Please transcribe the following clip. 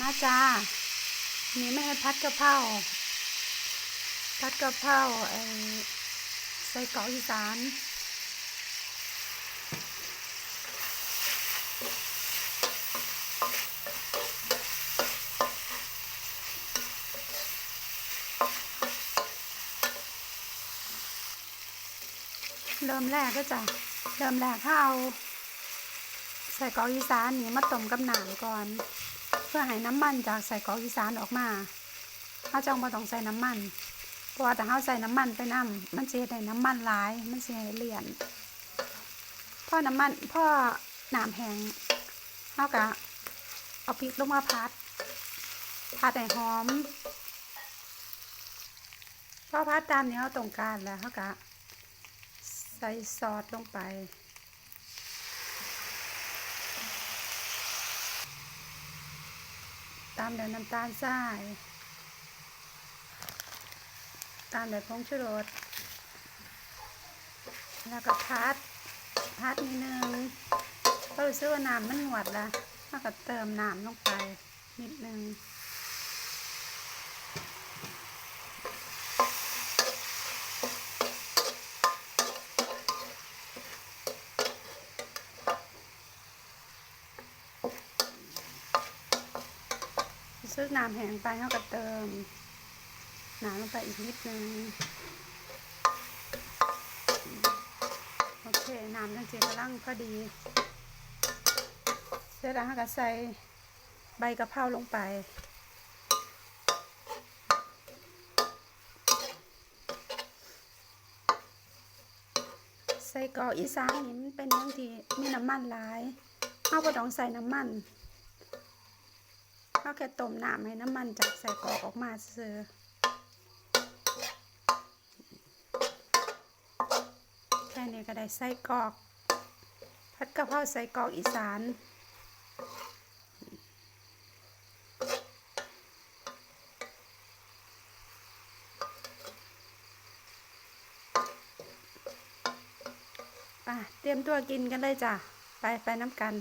มาจ้านี่ไม่ให้พัดกะเพราพัดกะเพราไอ้ใส่เกาะอีสานเริ่มแรกก็จะเริ่มแรกถ้าเอาใส่กรอกอีสานนี่มาต้มกับหนามก่อน พื่อให้น้ำมันจากใส่กรอกอีสานออกมาถ้าจังมาต้องใส่น้ำมัน เพราะว่าถ้าเราใส่น้ำมันไปน้ำมันเฮ็ดให้น้ำมันหลาย มันจะให้เลี่ยนพ่อน้ำมันพอหนามแห้งเราก็เอาพริกลงมาพัด พัดให้หอมพอพัดตามนี้เราต้องการแล้วเราก็ใส่ซอสลงไปามด้วยน้ำตาลทราย ตามด้วยผงชูรสแล้วก็พัด พัดนิดนึงก็รู้สึกว่าน้ำมันหวดละแล้วก็เติมน้ำลงไปนิดนึง ซื้อน้ำแห้งไปเขาก็เติมน้ำลงไปอีกนิดนึงโอเคน้ำจังสีกำลังพอดีเสร็จแล้วเขาก็ใส่ใบกะเพราลงไปใส่กรอกอีสานนี่มันเป็นอย่างที่มีน้ำมันหลายเขาก็ต้องใส่น้ำมัน แค่ต้มน้ำให้น้ำมันจากใส่กรอกออกมาซื้อแค่นี้ก็ได้ใส่กรอกผัดกะเพราใส่กรอกอีสานไปเตรียมตัวกินกันเลยจ้ะ ไปไปน้ำกัน